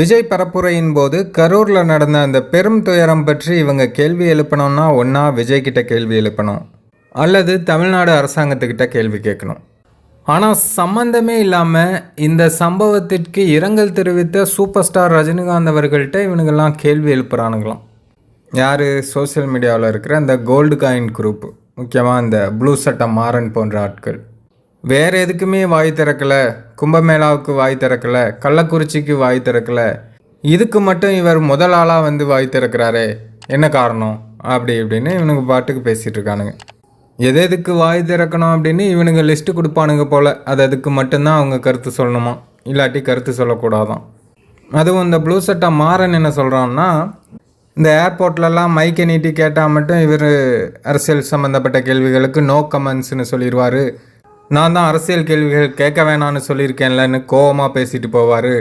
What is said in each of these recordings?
விஜய் பரப்புரையின் போது கரூரில் நடந்த அந்த பெரும் துயரம் பற்றி இவங்க கேள்வி எழுப்பணும்னா ஒன்றா விஜய் கிட்ட கேள்வி எழுப்பணும். அல்லது தமிழ்நாடு அரசாங்கத்துக்கிட்ட கேள்வி கேட்கணும். ஆனால் சம்பந்தமே இல்லாமல் இந்த சம்பவத்திற்கு இரங்கல் தெரிவித்த சூப்பர் ஸ்டார் ரஜினிகாந்த் அவர்கள்ட்ட இவனுங்கெல்லாம் கேள்வி எழுப்புறானுங்களாம். யார்? சோஷியல் மீடியாவில் இருக்கிற அந்த கோல்டு காயின் குரூப். முக்கியமாக இந்த ப்ளூ சட்டை மாறன் போன்ற ஆட்கள். வேறு எதுக்குமே வாய் திறக்கல. கும்பமேளாவுக்கு வாய் திறக்கல. கள்ளக்குறிச்சிக்கு வாய் திறக்கல. இதுக்கு மட்டும் இவர் முதல் ஆளாக வந்து வாய் திறக்கிறாரே. என்ன காரணம்? அப்படி இப்படின்னு இவனுங்க பாட்டுக்கு பேசிகிட்டு இருக்கானுங்க. எது எதுக்கு வாய் திறக்கணும் அப்படின்னு இவனுங்க லிஸ்ட்டு கொடுப்பானுங்க போல். அது அதுக்கு மட்டும்தான் அவங்க கருத்து சொல்லணுமா? இல்லாட்டி கருத்து சொல்லக்கூடாதான். அதுவும் இந்த ப்ளூ சட்டை மாறன் என்ன சொல்கிறான்னா இந்த ஏர்போர்ட்லலாம் மைக்கை நீட்டி கேட்டால் மட்டும் இவர் அரசியல் சம்மந்தப்பட்ட கேள்விகளுக்கு நோ கமெண்ட்ஸ்னு சொல்லிடுவார் நான் தான் அரசியல் கேள்விகள் கேட்க வேணான்னு சொல்லியிருக்கேன்லன்னு கோவமாக பேசிட்டு போவார்.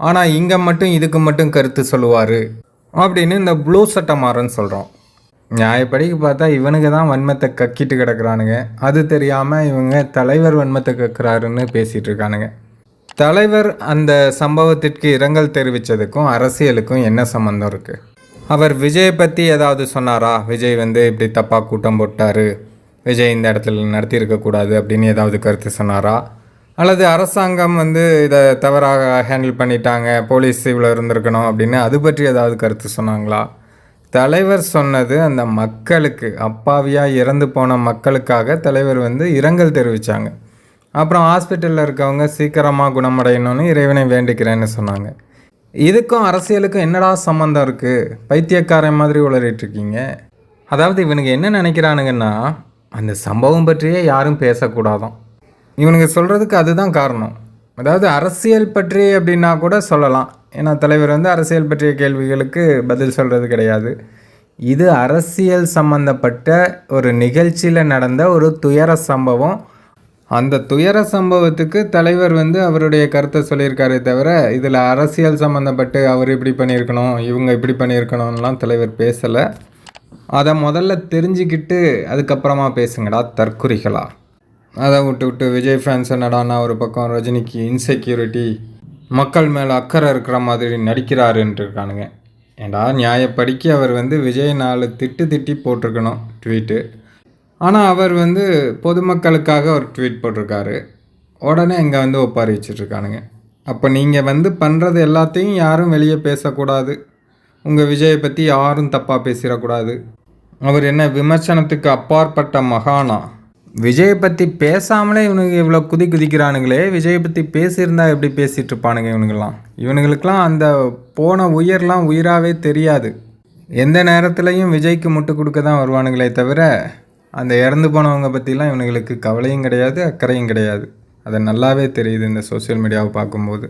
ஆனால் இங்கே மட்டும் இதுக்கு மட்டும் கருத்து சொல்லுவார். அப்படின்னு இந்த ப்ளூ சட்டை மாறன்னு சொல்கிறோம் நியாயப்படிக்கு பார்த்தா இவனுக்கு தான் வன்மத்தை கக்கிட்டு கிடக்குறானுங்க. அது தெரியாமல் இவங்க தலைவர் வன்மத்தை கக்குறாருன்னு பேசிகிட்டு இருக்கானுங்க. தலைவர் அந்த சம்பவத்திற்கு இரங்கல் தெரிவித்ததுக்கும் அரசியலுக்கும் என்ன சம்மந்தம் இருக்குது அவர் விஜயை பற்றி ஏதாவது சொன்னாரா? விஜய் வந்து இப்படி தப்பாக கூட்டம் போட்டார். விஜய் இந்த இடத்துல நடத்தியிருக்கக்கூடாது அப்படின்னு ஏதாவது கருத்து சொன்னாரா? அல்லது அரசாங்கம் வந்து இதை தவறாக ஹேண்டில் பண்ணிட்டாங்க போலீஸ் இவ்வளோ இருந்திருக்கணும் அப்படின்னு அது பற்றி ஏதாவது கருத்து சொன்னாங்களா? தலைவர் சொன்னது அந்த மக்களுக்கு அப்பாவியாக இறந்து போன மக்களுக்காக தலைவர் வந்து இரங்கல் தெரிவித்தாங்க அப்புறம் ஹாஸ்பிட்டலில் இருக்கவங்க சீக்கிரமாக குணமடையணும்னு இறைவனை வேண்டிக்கிறேன்னு சொன்னாங்க. இதுக்கும் அரசியலுக்கும் என்னடா சம்மந்தம் இருக்குது பைத்தியக்காரன் மாதிரி உளறிட்டு இருக்கீங்க. அதாவது இவனுங்க என்ன நினைக்கிறானுங்கன்னா அந்த சம்பவம் பற்றியே யாரும் பேசக்கூடாதான். இவனுங்க சொல்கிறதுக்கு அதுதான் காரணம். அதாவது அரசியல் பற்றி அப்படின்னா கூட சொல்லலாம். ஏன்னா தலைவர் வந்து அரசியல் பற்றிய கேள்விகளுக்கு பதில் சொல்கிறது கிடையாது. இது அரசியல் சம்பந்தப்பட்ட ஒரு நிகழ்ச்சியில் நடந்த ஒரு துயர சம்பவம். அந்த துயர சம்பவத்துக்கு தலைவர் வந்து அவருடைய கருத்தை சொல்லியிருக்காரே தவிர இதில் அரசியல் சம்மந்தப்பட்டு அவர் இப்படி பண்ணியிருக்கணும் இவங்க இப்படி பண்ணியிருக்கணும்லாம் தலைவர் பேசலை. அதை முதல்ல தெரிஞ்சுக்கிட்டு அதுக்கப்புறமா பேசுங்கடா தற்குறிகளா. அதை விட்டு விட்டு விஜய் ஃபேன்ஸ் என்னடான்னா ஒரு பக்கம் ரஜினிக்கு இன்செக்யூரிட்டி மக்கள் மேலே அக்கறை இருக்கிற மாதிரி நடிக்கிறாருன்ட்டு இருக்கானுங்க ஏண்டா நியாயப்படிக்கு அவர் வந்து விஜய் நாலு திட்டு திட்டி போட்டிருக்கணும் ட்வீட்டு ஆனால் அவர் வந்து பொதுமக்களுக்காக ஒரு ட்வீட் போட்டிருக்காரு. உடனே இங்கே வந்து ஒப்பாரி வச்சுட்ருக்கானுங்க. அப்போ நீங்கள் வந்து பண்ணுறது எல்லாத்தையும் யாரும் வெளியே பேசக்கூடாது. உங்கள் விஜயை பற்றி யாரும் தப்பாக பேசிடக்கூடாது. அவர் என்ன விமர்சனத்துக்கு அப்பாற்பட்ட மகானா? விஜயை பற்றி பேசாமலே இவனுங்க இவ்வளோ குதி குதிக்கிறானுங்களே விஜயை பற்றி பேசியிருந்தா எப்படி பேசிகிட்டு இருப்பானுங்க இவனுங்கெல்லாம்? இவனுங்களுக்கெல்லாம் அந்த போன உயிர்லாம் உயிராகவே தெரியாது. எந்த நேரத்துலையும் விஜய்க்கு முட்டு கொடுக்க தான் வருவானுங்களே தவிர அந்த இறந்து போனவங்க பற்றிலாம் இவனுங்களுக்கு கவலையும் கிடையாது அக்கறையும் கிடையாது. அது நல்லாவே தெரியுது இந்த சோஷியல் மீடியாவை பார்க்கும்போது.